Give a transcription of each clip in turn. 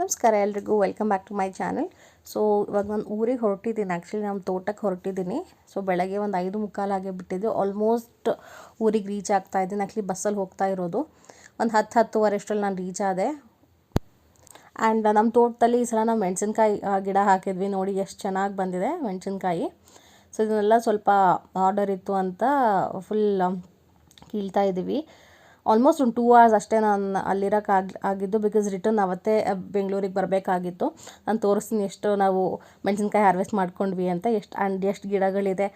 ನಮಸ್ಕಾರ ಎಲ್ರಿಗೂ welcome back to my channel so ಇವಾಗ ನಾನು ಊರಿಗೆ ಹೊರಟಿದ್ದೀನಿ. ಆ್ಯಕ್ಚುಲಿ ನಮ್ಮ ತೋಟಕ್ಕೆ ಹೊರಟಿದ್ದೀನಿ. ಸೊ ಬೆಳಗ್ಗೆ ಒಂದು ಐದು ಮುಕ್ಕಾಲಾಗೆ ಬಿಟ್ಟಿದ್ದು. ಆಲ್ಮೋಸ್ಟ್ ಊರಿಗೆ ರೀಚ್ ಆಗ್ತಾ ಇದ್ದೀನಿ. ಆ್ಯಕ್ಚುಲಿ ಬಸ್ಸಲ್ಲಿ ಹೋಗ್ತಾ ಇರೋದು. ಒಂದು ಹತ್ತು ಹತ್ತುವರೆ ಅಷ್ಟರಲ್ಲಿ ನಾನು ರೀಚ್ ಆದೆ. ಆ್ಯಂಡ್ ನಮ್ಮ ತೋಟದಲ್ಲಿ ಈ ಸಲ ನಾವು ಮೆಣಸಿನ್ಕಾಯಿ ಗಿಡ ಹಾಕಿದ್ವಿ. ನೋಡಿ, ಎಷ್ಟು ಚೆನ್ನಾಗಿ ಬಂದಿದೆ ಮೆಣಸಿನ್ಕಾಯಿ. ಸೊ ಇದನ್ನೆಲ್ಲ ಸ್ವಲ್ಪ ಆರ್ಡರ್ ಇತ್ತು ಅಂತ ಫುಲ್ ಕೀಳ್ತಾ ಇದ್ದೀವಿ ಆಲ್ಮೋಸ್ಟ್ ಒಂದು ಟೂ ಅವರ್ಸ್ ಅಷ್ಟೇ ನಾನು ಅಲ್ಲಿರೋಕೆ ಆಗಿ, ಆಗಿದ್ದು ಬಿಕಾಸ್ ರಿಟರ್ನ್ ಅವತ್ತೇ ಬೆಂಗಳೂರಿಗೆ ಬರಬೇಕಾಗಿತ್ತು. ನಾನು ತೋರಿಸ್ತೀನಿ ಎಷ್ಟು ನಾವು ಮೆಣಸಿನ್ಕಾಯಿ ಹಾರ್ವೆಸ್ಟ್ ಮಾಡ್ಕೊಂಡ್ವಿ ಅಂತ, ಎಷ್ಟು ಆ್ಯಂಡ್ ಎಷ್ಟು ಗಿಡಗಳಿದೆ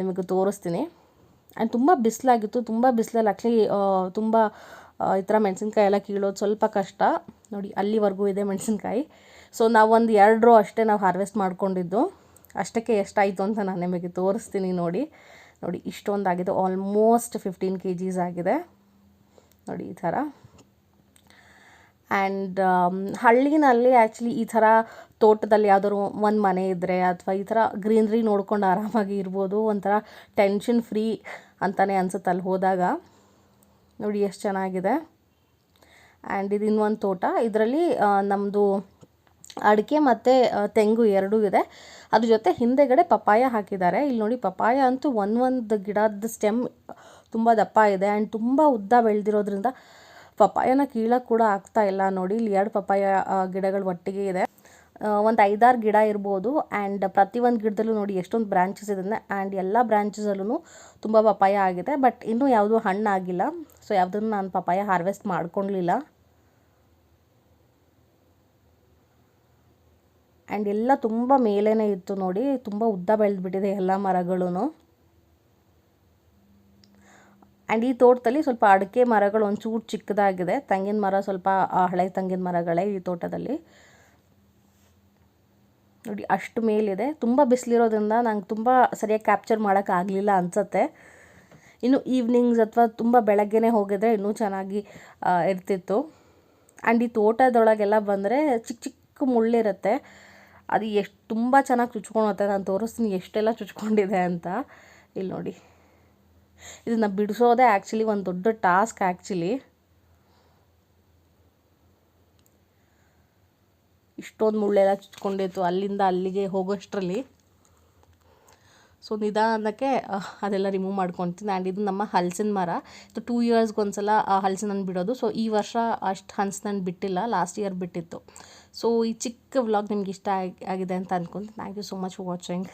ನಿಮಗೆ ತೋರಿಸ್ತೀನಿ. ಆ್ಯಂಡ್ ತುಂಬ ಬಿಸಿಲಾಗಿತ್ತು, ತುಂಬ ಬಿಸಿಲಲ್ಲಿ ಆ್ಯಕ್ಚುಲಿ ತುಂಬ ಈ ಥರ ಮೆಣಸಿನ್ಕಾಯಿ ಎಲ್ಲ ಕೀಳೋದು ಸ್ವಲ್ಪ ಕಷ್ಟ. ನೋಡಿ, ಅಲ್ಲಿವರೆಗೂ ಇದೆ ಮೆಣಸಿನ್ಕಾಯಿ. ಸೊ ನಾವು ಒಂದು ಎರಡು ರೋ ಅಷ್ಟೇ ನಾವು ಹಾರ್ವೆಸ್ಟ್ ಮಾಡ್ಕೊಂಡಿದ್ದು. ಅಷ್ಟಕ್ಕೆ ಎಷ್ಟಾಯಿತು ಅಂತ ನಾನು ನಿಮಗೆ ತೋರಿಸ್ತೀನಿ ನೋಡಿ. ನೋಡಿ, ಇಷ್ಟೊಂದಾಗಿದೆ ಆಲ್ಮೋಸ್ಟ್ ಫಿಫ್ಟೀನ್ ಕೆ ಜೀಸ್ ಆಗಿದೆ. ನೋಡಿ ಈ ಥರ. ಆ್ಯಂಡ್ ಹಳ್ಳಿನಲ್ಲಿ ಆ್ಯಕ್ಚುಲಿ ಈ ಥರ ತೋಟದಲ್ಲಿ ಯಾವ್ದಾದ್ರು ಒಂದು ಮನೆ ಇದ್ದರೆ ಅಥವಾ ಈ ಥರ ಗ್ರೀನ್ರಿ ನೋಡ್ಕೊಂಡು ಆರಾಮಾಗಿ ಇರ್ಬೋದು, ಒಂಥರ ಟೆನ್ಷನ್ ಫ್ರೀ ಅಂತಲೇ ಅನ್ಸುತ್ತೆ ಅಲ್ಲಿ ಹೋದಾಗ. ನೋಡಿ ಎಷ್ಟು ಚೆನ್ನಾಗಿದೆ. ಆ್ಯಂಡ್ ಇದು ಇನ್ನೊಂದು ತೋಟ. ಇದರಲ್ಲಿ ನಮ್ಮದು ಅಡಿಕೆ ಮತ್ತು ತೆಂಗು ಎರಡೂ ಇದೆ. ಅದ್ರ ಜೊತೆ ಹಿಂದೆಗಡೆ ಪಪ್ಪಾಯ ಹಾಕಿದ್ದಾರೆ. ಇಲ್ಲಿ ನೋಡಿ ಪಪ್ಪಾಯ ಅಂತೂ ಒಂದೊಂದು ಗಿಡದ ಸ್ಟೆಮ್ ತುಂಬ ದಪ್ಪ ಇದೆ ಆ್ಯಂಡ್ ತುಂಬ ಉದ್ದ ಬೆಳೆದಿರೋದ್ರಿಂದ ಪಪ್ಪಾಯನ ಕೀಳಕ್ಕೆ ಕೂಡ ಆಗ್ತಾ ಇಲ್ಲ ನೋಡಿ. ಇಲ್ಲಿ ಎರಡು ಪಪ್ಪಾಯ ಗಿಡಗಳು ಒಟ್ಟಿಗೆ ಇದೆ. ಒಂದು ಐದಾರು ಗಿಡ ಇರ್ಬೋದು ಆ್ಯಂಡ್ ಪ್ರತಿಯೊಂದು ಗಿಡದಲ್ಲೂ ನೋಡಿ ಎಷ್ಟೊಂದು ಬ್ರಾಂಚಸ್ ಇದೆ ಆ್ಯಂಡ್ ಎಲ್ಲ ಬ್ರಾಂಚಸಲ್ಲೂ ತುಂಬ ಪಪ್ಪಾಯ ಆಗಿದೆ. ಬಟ್ ಇನ್ನೂ ಯಾವುದೂ ಹಣ್ಣಾಗಿಲ್ಲ ಸೊ ಯಾವುದನ್ನು ನಾನು ಪಪ್ಪಾಯ ಹಾರ್ವೆಸ್ಟ್ ಮಾಡ್ಕೊಳ್ಲಿಲ್ಲ ಆ್ಯಂಡ್ ಎಲ್ಲ ತುಂಬ ಮೇಲೇ ಇತ್ತು ನೋಡಿ, ತುಂಬ ಉದ್ದ ಬೆಳೆದ್ಬಿಟ್ಟಿದೆ ಎಲ್ಲ ಮರಗಳೂ ಆ್ಯಂಡ್ ಈ ತೋಟದಲ್ಲಿ ಸ್ವಲ್ಪ ಅಡಿಕೆ ಮರಗಳು ಒಂಚೂರು ಚಿಕ್ಕದಾಗಿದೆ. ತೆಂಗಿನ ಮರ ಸ್ವಲ್ಪ ಹಳೆ ತೆಂಗಿನ ಮರಗಳೇ ಈ ತೋಟದಲ್ಲಿ. ನೋಡಿ, ಅಷ್ಟು ಮೇಲಿದೆ. ತುಂಬ ಬಿಸಿಲಿರೋದ್ರಿಂದ ನಂಗೆ ತುಂಬ ಸರಿಯಾಗಿ ಕ್ಯಾಪ್ಚರ್ ಮಾಡೋಕ್ಕಾಗಲಿಲ್ಲ ಅನಿಸತ್ತೆ. ಇನ್ನು ಈವ್ನಿಂಗ್ಸ್ ಅಥವಾ ತುಂಬ ಬೆಳಗ್ಗೆನೇ ಹೋಗಿದ್ರೆ ಇನ್ನೂ ಚೆನ್ನಾಗಿ ಇರ್ತಿತ್ತು. ಆ್ಯಂಡ್ ಈ ತೋಟದೊಳಗೆಲ್ಲ ಬಂದರೆ ಚಿಕ್ಕ ಚಿಕ್ಕ ಮುಳ್ಳಿರುತ್ತೆ. ಅದು ಎಷ್ಟು ತುಂಬ ಚೆನ್ನಾಗಿ ಚುಚ್ಕೊಳುತ್ತೆ ನಾನು ತೋರಿಸ್ತೀನಿ ಎಷ್ಟೆಲ್ಲ ಚುಚ್ಕೊಂಡಿದೆ ಅಂತ. ಇಲ್ಲಿ ನೋಡಿ. ಇದನ್ನು ಬಿಡಿಸೋದೇ ಆ್ಯಕ್ಚುಲಿ ಒಂದು ದೊಡ್ಡ ಟಾಸ್ಕ್ ಆ್ಯಕ್ಚುಲಿ ಇಷ್ಟೊಂದು ಮುಳ್ಳೆಲ್ಲ ಚುಚ್ಕೊಂಡಿತ್ತು ಅಲ್ಲಿಂದ ಅಲ್ಲಿಗೆ ಹೋಗೋಷ್ಟರಲ್ಲಿ. ಸೊ ನಿಧಾನಕ್ಕೆ ಅದೆಲ್ಲ ರಿಮೂವ್ ಮಾಡ್ಕೊತೀನಿ ಆ್ಯಂಡ್ ಇದು ನಮ್ಮ ಹಲಸಿನ ಮರ. ಇದು ಟೂ ಇಯರ್ಸ್ಗೆ ಆ ಹಲಸಿನ ಹಣ್ಣು ಬಿಡೋದು. ಸೊ ಈ ವರ್ಷ ಅಷ್ಟು ಹಲಸಿನ ಬಿಟ್ಟಿಲ್ಲ. ಲಾಸ್ಟ್ ಇಯರ್ ಬಿಟ್ಟಿತ್ತು. ಸೊ ಈ ಚಿಕ್ಕ ವ್ಲಾಗ್ ನಿಮ್ಗೆ ಇಷ್ಟ ಆಗಿದೆ ಅಂತ ಅಂದ್ಕೊಂಡು thank you so much for watching